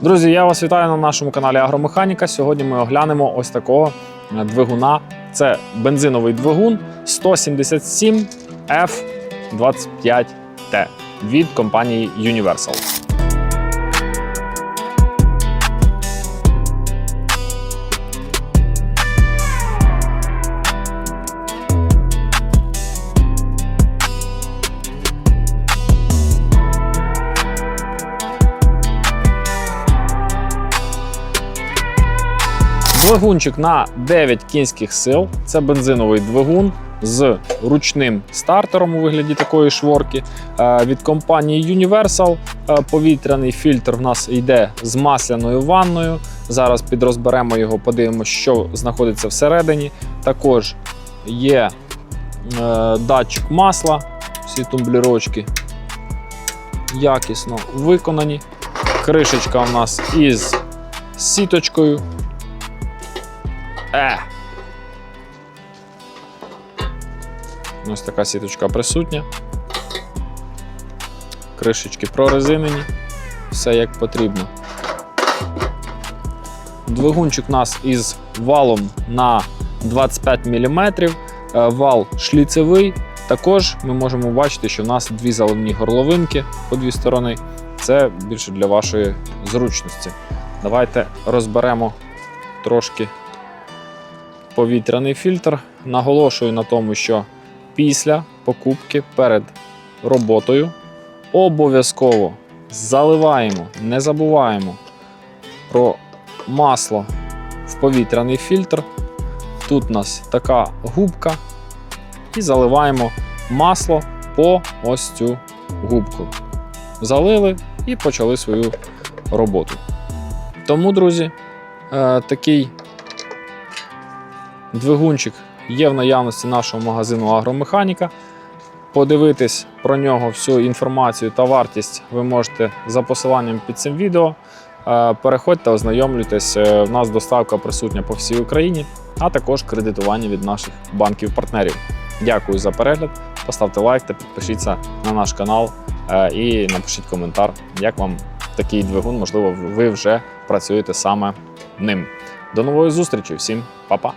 Друзі, я вас вітаю на нашому каналі Агромеханіка. Сьогодні ми оглянемо ось такого е, двигуна. Це бензиновий двигун 177 F25T від компанії Universal. Двигунчик на 9 кінських сил. Це бензиновий двигун з ручним стартером у вигляді такої шворки. Е, Від компанії Universal Е, повітряний фільтр в нас йде з масляною ванною. Зараз підрозберемо його, подивимося, що знаходиться всередині. Також є е, датчик масла, всі тумблірочки якісно виконані. Кришечка у нас із сіточкою. Е. Ось така сіточка присутня. Кришечки прорезинені. Все як потрібно. Двигунчик у нас із валом на 25 мм. Вал шліцевий. Також ми можемо бачити, що в нас дві заливні горловинки по дві сторони. Це більше для вашої зручності. Давайте розберемо трошки повітряний фільтр. Наголошую на тому, що після покупки перед роботою обов'язково заливаємо, не забуваємо про масло в повітряний фільтр. Тут у нас така губка, і заливаємо масло по ось цю губку. Залили і почали свою роботу. Тому, друзі, е, такий Двигунчик є в наявності нашого магазину Агромеханіка. Подивитись про нього всю інформацію та вартість ви можете за посиланням під цим відео. Е, Переходьте, ознайомлюйтесь. Е, В нас доставка присутня по всій Україні, а також кредитування від наших банків-партнерів. Дякую за перегляд. Поставте лайк та підпишіться на наш канал е, і напишіть коментар, як вам такий двигун, можливо, ви вже працюєте саме ним. До нової зустрічі, всім па-па!